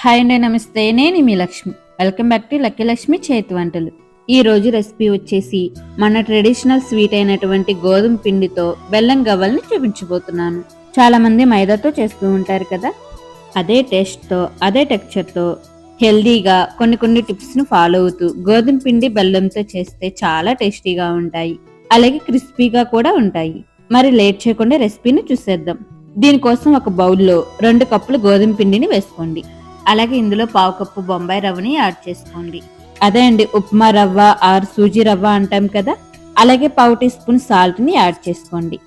Hi అండి నమస్తే. నేను మీ Lakshmi. Welcome back to lucky Lakshmi చేతి వంటలు. ఈ రోజు రెసిపీ వచ్చేసి మన ట్రెడిషనల్ స్వీట్ అయినటువంటి గోధుమ పిండితో బెల్లం గవ్వల్ని చూపించబోతున్నాను. చాలా మంది మైదాతో చేస్తూ ఉంటారు కదా? అదే టేస్ట్తో అదే టెక్చర్తో హెల్దీగా కొన్ని కొన్ని టిప్స్ను ఫాలో అవుతూ గోధుమ పిండి బెల్లంతో చేస్తే చాలా టేస్టీగా ఉంటాయి. అలాగే క్రిస్పీగా కూడా ఉంటాయి. మరి లేట్ చేయకుండా రెసిపీని చూసేద్దాం. దీనికోసం ఒక బౌల్లో రెండు కప్పులు గోధుమ పిండిని వేసుకోండి. అలాగే ఇందులో పావు కప్పు బొంబాయి రవ్వని యాడ్ చేసుకోండి. అదే అండి ఉప్మా రవ్వ ఆర్ సూజీ రవ్వ అంటాం కదా అలాగే పావు టీ స్పూన్ సాల్ట్ని యాడ్ చేసుకోండి.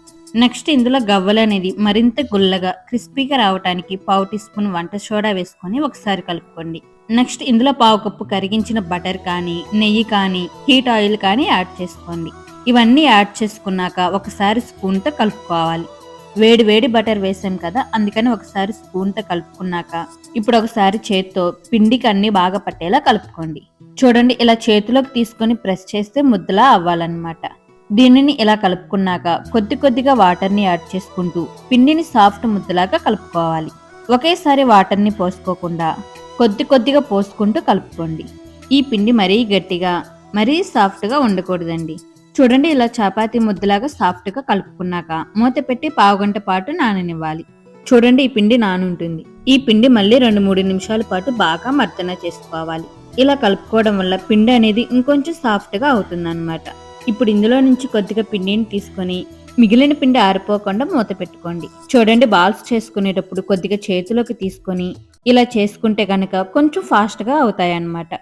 నెక్స్ట్ ఇందులో గవ్వలు అనేది మరింత గుల్లగా క్రిస్పీగా రావడానికి పావు టీ స్పూన్ వంట సోడా వేసుకొని ఒకసారి కలుపుకోండి. నెక్స్ట్ ఇందులో పావు కప్పు కరిగించిన బటర్ కానీ నెయ్యి కానీ హీట్ ఆయిల్ కానీ యాడ్ చేసుకోండి. ఇవన్నీ యాడ్ చేసుకున్నాక ఒకసారి స్పూన్తో కలుపుకోవాలి. వేడి వేడి బటర్ వేసాం కదా అందుకని ఒకసారి స్పూన్తో కలుపుకున్నాక ఇప్పుడు ఒకసారి చేత్తో పిండికి అన్ని బాగా పట్టేలా కలుపుకోండి. చూడండి ఇలా చేతిలోకి తీసుకొని ప్రెస్ చేస్తే ముద్దలా అవ్వాలన్నమాట. దీనిని ఇలా కలుపుకున్నాక కొద్ది కొద్దిగా వాటర్ని యాడ్ చేసుకుంటూ పిండిని సాఫ్ట్ ముద్దలాగా కలుపుకోవాలి. ఒకేసారి వాటర్ని పోసుకోకుండా కొద్ది కొద్దిగా పోసుకుంటూ కలుపుకోండి. ఈ పిండి మరీ గట్టిగా మరీ సాఫ్ట్గా ఉండకూడదండి. చూడండి ఇలా చపాతి ముద్దలాగా సాఫ్ట్గా కలుపుకున్నాక మూత పెట్టి పావుగంట పాటు నాననివ్వాలి. చూడండి ఈ పిండి నానుంటుంది. ఈ పిండి మళ్ళీ రెండు మూడు నిమిషాల పాటు బాగా మర్దన చేసుకోవాలి. ఇలా కలుపుకోవడం వల్ల పిండి అనేది ఇంకొంచెం సాఫ్ట్గా అవుతుందన్నమాట. ఇప్పుడు ఇందులో నుంచి కొద్దిగా పిండిని తీసుకొని మిగిలిన పిండి ఆరిపోకుండా మూత పెట్టుకోండి. చూడండి బాల్స్ చేసుకునేటప్పుడు కొద్దిగా చేతిలోకి తీసుకొని ఇలా చేసుకుంటే కనుక కొంచెం ఫాస్ట్గా అవుతాయి అన్నమాట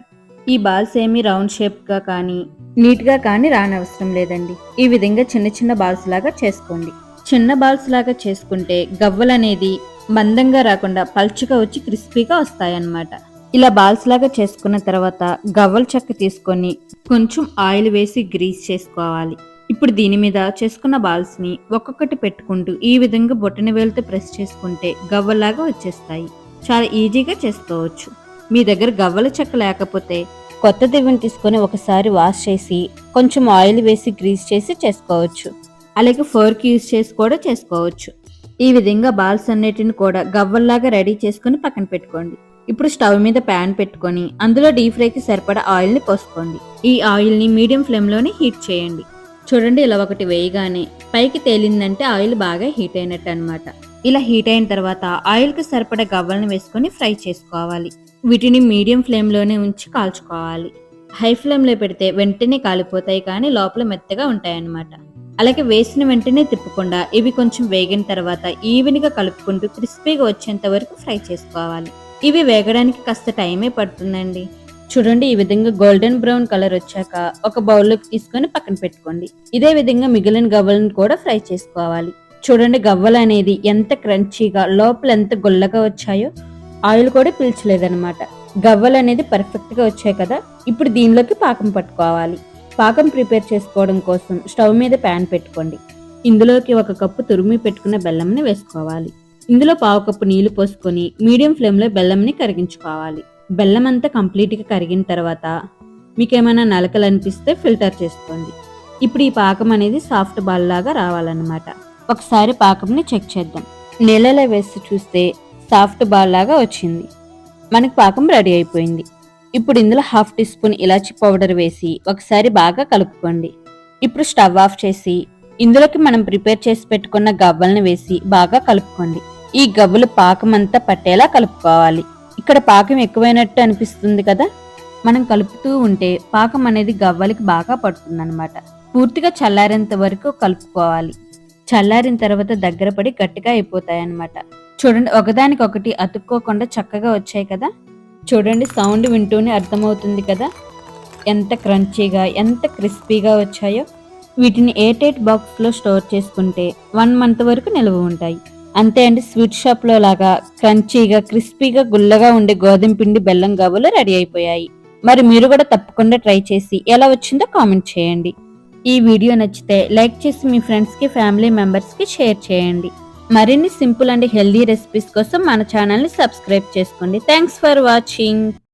ఈ బాల్స్ ఏమి రౌండ్ షేప్గా కానీ నీట్గా కానీ రానవసరం లేదండి. ఈ విధంగా చిన్న చిన్న బాల్స్ లాగా చేసుకోండి. చిన్న బాల్స్ లాగా చేసుకుంటే గవ్వలు అనేది మందంగా రాకుండా పల్చగా వచ్చి క్రిస్పీగా వస్తాయన్నమాట. ఇలా బాల్స్ లాగా చేసుకున్న తర్వాత గవ్వల చెక్క తీసుకొని కొంచెం ఆయిల్ వేసి గ్రీస్ చేసుకోవాలి. ఇప్పుడు దీని మీద చేసుకున్న బాల్స్ని ఒక్కొక్కటి పెట్టుకుంటూ ఈ విధంగా బొట్టని వేలతో ప్రెస్ చేసుకుంటే గవ్వలాగా వచ్చేస్తాయి. చాలా ఈజీగా చేసుకోవచ్చు. మీ దగ్గర గవ్వల చెక్క లేకపోతే కొత్త దివ్వని తీసుకొని ఒకసారి వాష్ చేసి కొంచెం ఆయిల్ వేసి గ్రీస్ చేసి చేసుకోవచ్చు. అలాగే ఫోర్క్ యూజ్ చేసి కూడా చేసుకోవచ్చు. ఈ విధంగా బాల్స్ అన్నిటిని కూడా గవ్వల్లాగా రెడీ చేసుకొని పక్కన పెట్టుకోండి. ఇప్పుడు స్టవ్ మీద ప్యాన్ పెట్టుకొని అందులో డీప్ ఫ్రైకి సరిపడా ఆయిల్ని పోసుకోండి. ఈ ఆయిల్ని మీడియం ఫ్లేమ్లోనే హీట్ చేయండి. చూడండి ఇలా ఒకటి వేయగానే పైకి తేలిందంటే ఆయిల్ బాగా హీట్ అయినట్టు అనమాట ఇలా హీట్ అయిన తర్వాత ఆయిల్కి సరిపడా గవ్వలను వేసుకొని ఫ్రై చేసుకోవాలి. వీటిని మీడియం ఫ్లేమ్లోనే ఉంచి కాల్చుకోవాలి. హై ఫ్లేమ్లో పెడితే వెంటనే కాలిపోతాయి కానీ లోపల మెత్తగా ఉంటాయన్నమాట. అలాగే వేసిన వెంటనే తిప్పకుండా ఇవి కొంచెం వేగిన తర్వాత ఈవెన్గా కలుపుకుంటూ క్రిస్పీగా వచ్చేంత వరకు ఫ్రై చేసుకోవాలి. ఇవి వేగడానికి కాస్త టైమే పడుతుందండి. చూడండి ఈ విధంగా గోల్డెన్ బ్రౌన్ కలర్ వచ్చాక ఒక బౌల్లోకి తీసుకొని పక్కన పెట్టుకోండి. ఇదే విధంగా మిగిలిన గవ్వలను కూడా ఫ్రై చేసుకోవాలి. చూడండి గవ్వలు అనేది ఎంత క్రంచీగా లోపల ఎంత గుల్లగా వచ్చాయో ఆయిల్ కూడా పీల్చలేదన్నమాట. గవ్వలు అనేది పర్ఫెక్ట్గా వచ్చాయి కదా ఇప్పుడు దీనిలోకి పాకం పట్టుకోవాలి. పాకం ప్రిపేర్ చేసుకోవడం కోసం స్టవ్ మీద ప్యాన్ పెట్టుకోండి. ఇందులోకి ఒక కప్పు తురిమి పెట్టుకున్న బెల్లంని వేసుకోవాలి. ఇందులో పావు కప్పు నీళ్ళు పోసుకొని మీడియం ఫ్లేమ్లో బెల్లంని కరిగించుకోవాలి. బెల్లం అంతా కంప్లీట్గా కరిగిన తర్వాత మీకేమైనా నలకలు అనిపిస్తే ఫిల్టర్ చేసుకోండి. ఇప్పుడు ఈ పాకం అనేది సాఫ్ట్ బాల్ లాగా రావాలన్నమాట. ఒకసారి పాకంని చెక్ చేద్దాం. నీళ్ళలో వేసి చూస్తే సాఫ్ట్ బాల్ లాగా వచ్చింది. మనకి పాకం రెడీ అయిపోయింది. ఇప్పుడు ఇందులో హాఫ్ టీ స్పూన్ ఇలాచి పౌడర్ వేసి ఒకసారి బాగా కలుపుకోండి. ఇప్పుడు స్టవ్ ఆఫ్ చేసి ఇందులోకి మనం ప్రిపేర్ చేసి పెట్టుకున్న గవ్వలను వేసి బాగా కలుపుకోండి. ఈ గవ్వలు పాకం అంతా పట్టేలా కలుపుకోవాలి. ఇక్కడ పాకం ఎక్కువైనట్టు అనిపిస్తుంది కదా? మనం కలుపుతూ ఉంటే పాకం అనేది గవ్వలకి బాగా పడుతుందన్నమాట. పూర్తిగా చల్లారేంత వరకు కలుపుకోవాలి. చల్లారిన తర్వాత దగ్గర పడి గట్టిగా అయిపోతాయి అన్నమాట చూడండి ఒకదానికొకటి అతుక్కోకుండా చక్కగా వచ్చాయి కదా? చూడండి సౌండ్ వింటూనే అర్థమవుతుంది కదా? ఎంత క్రంచీగా ఎంత క్రిస్పీగా వచ్చాయో. వీటిని ఎయిట్ బాక్స్లో స్టోర్ చేసుకుంటే వన్ మంత్ వరకు నిల్వ ఉంటాయి. అంతే అండి స్వీట్ షాప్లో లాగా క్రంచీగా క్రిస్పీగా గుల్లగా ఉండే గోధుమ పిండి బెల్లం గవ్వలు రెడీ అయిపోయాయి. మరి మీరు కూడా తప్పకుండా ట్రై చేసి ఎలా వచ్చిందో కామెంట్ చేయండి. ఈ వీడియో నచ్చితే లైక్ చేసి మీ ఫ్రెండ్స్కి ఫ్యామిలీ మెంబర్స్కి షేర్ చేయండి. మరిన్ని సింపుల్ అండ్ హెల్దీ రెసిపీస్ కోసం మన ఛానల్ని సబ్స్క్రైబ్ చేసుకోండి. Thanks for watching